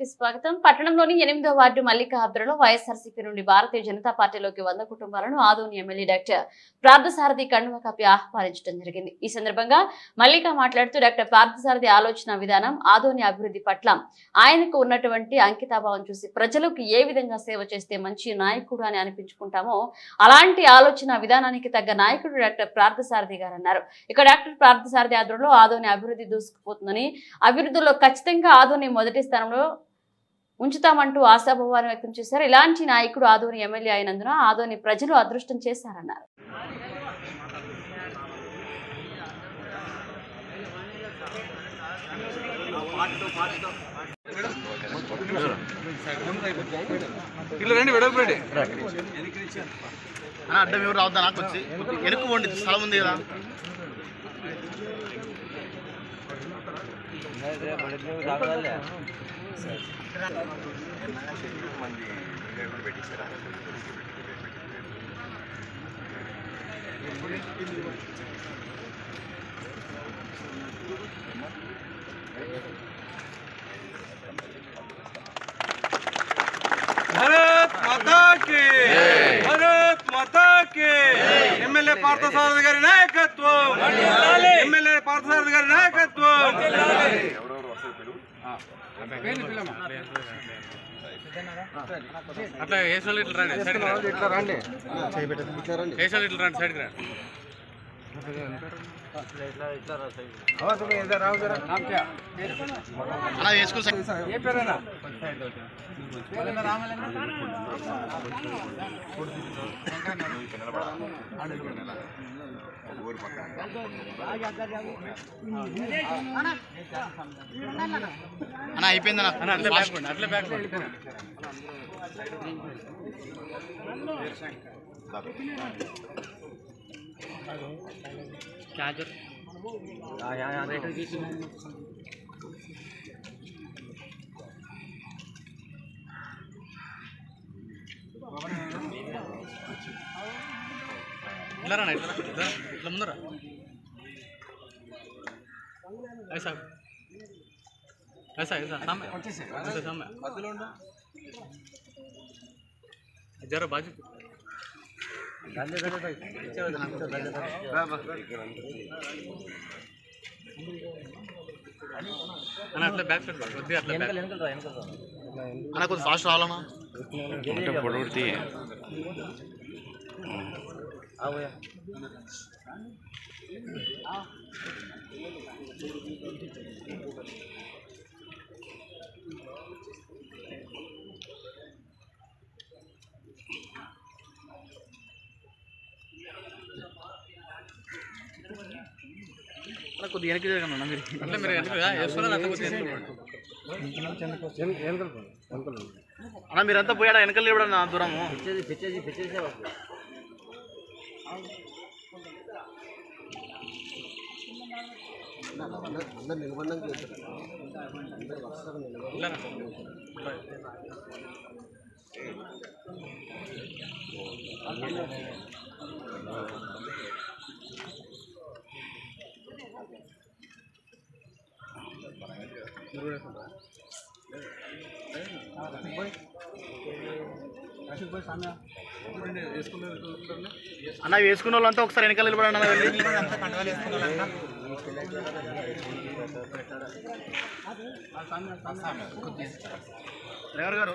కి స్వాగతం. పట్టణంలోని ఎనిమిదో వార్డు మల్లికార్జునలో వైఎస్ఆర్సీపీ నుండి భారతీయ జనతా పార్టీలోకి వంద కుటుంబాలను ఆదోని ఎమ్మెల్యే డాక్టర్ పార్థసారథి కణువ కప్పి ఆహ్వానించడం జరిగింది. ఈ సందర్భంగా మల్లిక మాట్లాడుతూ డాక్టర్ పార్థసారథి ఆలోచన విధానం ఆదోని అభివృద్ధి పట్ల ఆయనకు ఉన్నటువంటి అంకితాభావం చూసి ప్రజలకు ఏ విధంగా సేవ చేస్తే మంచి నాయకుడు అని అనిపించుకుంటామో అలాంటి ఆలోచన విధానానికి తగ్గ నాయకుడు డాక్టర్ పార్థసారథి గారు అన్నారు ఇక డాక్టర్ పార్థసారథి ఆధ్వర్యంలో ఆదోని అభివృద్ధి దూసుకుపోతుందని అభివృద్ధిలో ఖచ్చితంగా ఆదోని మొదటి స్థానంలో ఉంచుతామంటూ ఆశాభావాన్ని వ్యక్తం చేశారు. ఇలాంటి నాయకుడు ఆదోని ఎమ్మెల్యే అయినందున ఆదోని ప్రజలు అదృష్టం చేశారన్నారు. ఇల్లు రండి వెడల్పు రండి. అన్న అడ్డం ఎవరు రావద్దా నాకు వచ్చి? వెనుక పోండి స్థలం ఉంది కదా. భారత్ మాతా కి భారత్ మాతా కి ఎమ్మెల్యే పార్థసారథి గారి నాయకత్వం ఎమ్మెల్యే పార్థసారథి గారి నాయకత్వం అట్లా వేసిన ఇట్లా రండి సైడ్కి రండి ఇట్లా రండి వేసిన ఇట్లా రండి సైడ్కి రండి అలా ఏ ஒவ்வொரு அண்ணா இப்போ இந்த அண்ணா அதில் பேக் பண்ணு ఇట్లా రా, ఇట్లా ముందరా ऐसा ऐसा ऐसा सामने ऐसा सामने जरा बाजू అన్న అట్లా బ్యాక్ సైడ్ కొద్దిగా అట్లా బ్యాక్ అన్న కొంచెం ఫాస్ట్ రావాలన్నా అన్న కొద్దిగా వెనక్కి జరగండి అన్న మీరు అట్లా మీరు ఎందుకు వేస్తున్నారు అట్లా కొద్దిగా అన్న మీరంతా పోయాడా వెనకాల లేవడా నా దూరము ఇలా రా. అన్న వేసుకున్న వాళ్ళంతా ఒకసారి వెనకాల నిలబడి అన్న వెళ్ళి. డ్రైవర్ గారు.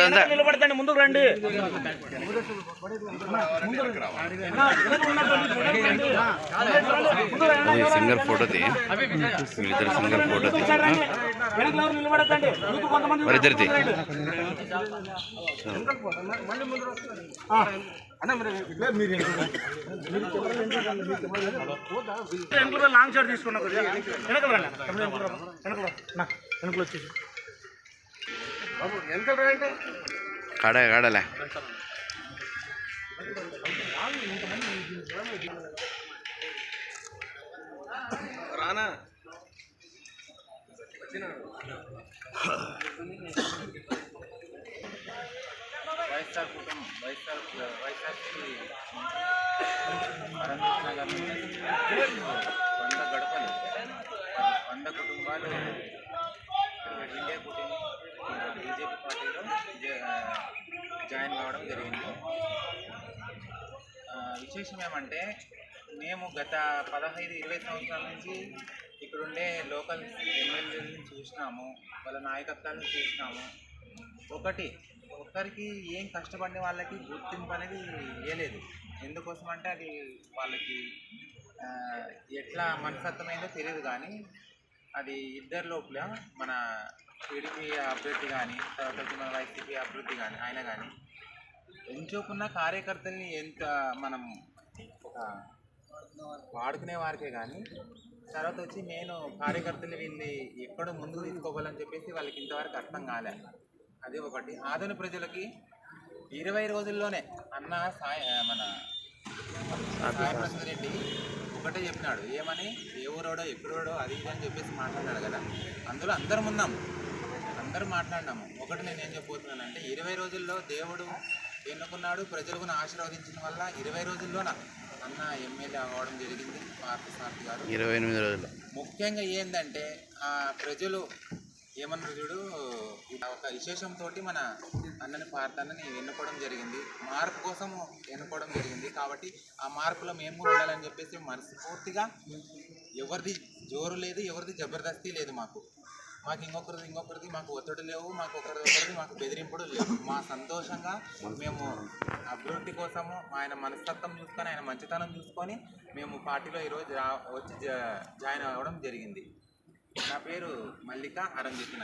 వెనకాల నిలబడతాండి ముందుకు రండి. అది సింగల్ ఫోటో తీ వీళ్ళిద్దరు సింగల్ ఫోటో తీ మరి ఇద్దరిది. వెనకల లాంగ్ షాట్ తీసుకున్నా కొద్దిగా. వెనకల రండి వెనకల వెనకల నా వెనకల వచ్చేసి. కాడ కాడలే రానా వైఎస్ఆర్ కుటుంబం వైఎస్ఆర్ వైఎస్ఆర్సీ అనంత్ నగర్ నుంచి వంద గడపలు వంద కుటుంబాలు ఇండియా కుటుంబం బీజేపీ పార్టీలో జాయిన్ కావడం జరిగింది. విశేషం ఏమంటే మేము గత పదహైదు ఇరవై సంవత్సరాల నుంచి ఇక్కడుండే లోకల్ ఎమ్మెల్యేలను చూసినాము వాళ్ళ నాయకత్వాలను చూసినాము. ఒకటి ఒక్కరికి ఏం కష్టపడిన వాళ్ళకి గుర్తింపు అనేది వేయలేదు ఎందుకోసం అంటే అది వాళ్ళకి ఎట్లా మనస్తత్వమైందో తెలియదు కానీ అది ఇద్దరి లోపల మన టీడీపీ అభ్యర్థి కానీ తర్వాత వచ్చి మన వైసీపీ అభ్యర్థి కానీ ఆయన కానీ ఎంచుకున్న కార్యకర్తల్ని ఎంత మనం ఒక వాడుకునే వారికే కానీ తర్వాత వచ్చి నేను కార్యకర్తలు వీళ్ళని ఎక్కడో ముందుకు తీసుకోవాలని చెప్పేసి వాళ్ళకి ఇంతవరకు అర్థం కాలే. అది ఒకటి. ఆధునిక ప్రజలకి ఇరవై రోజుల్లోనే అన్న సాయ మన సాయి ప్రసాద్ రెడ్డి ఒకటే చెప్పినాడు. ఏమని? ఏ ఊరోడో ఎప్పుడోడో అది ఇది అని చెప్పేసి మాట్లాడాడు కదా. అందులో అందరం ఉన్నాం. అందరూ మాట్లాడినాము. ఒకటి నేను ఏం చెప్పబోతున్నానంటే ఇరవై రోజుల్లో దేవుడు ఎన్నుకున్నాడు? ప్రజలు కూడా ఆశీర్వదించిన వల్ల ఇరవై రోజుల్లోన అన్న ఎమ్మెల్యే అవ్వడం జరిగింది పార్థసారథి గారు. ఇరవై ఎనిమిది రోజులు ముఖ్యంగా ఏంటంటే ఆ ప్రజలు ఏమన్నారు చూడు ఒక విశేషంతో మన అన్నని పార్థన్నని ఎన్నుకోవడం జరిగింది. మార్పు కోసం ఎన్నుకోవడం జరిగింది. కాబట్టి ఆ మార్పులో మేము కూడా ఉండాలని చెప్పేసి మనస్ఫూర్తిగా ఎవరిది జోరు లేదు ఎవరిది జబర్దస్తి లేదు మాకు. మాకు ఇంకొకరిది ఇంకొకరిది మాకు ఒత్తిడి లేవు మాకు ఒకరి ఒకరిది మాకు బెదిరింపుడు లేవు. మా సంతోషంగా మేము అభివృద్ధి కోసము ఆయన మనస్తత్వం చూసుకొని ఆయన మంచితనం చూసుకొని మేము పార్టీలో ఈరోజు వచ్చి జా- జాయిన్ అవ్వడం జరిగింది. నా పేరు మల్లిక అరంజిత్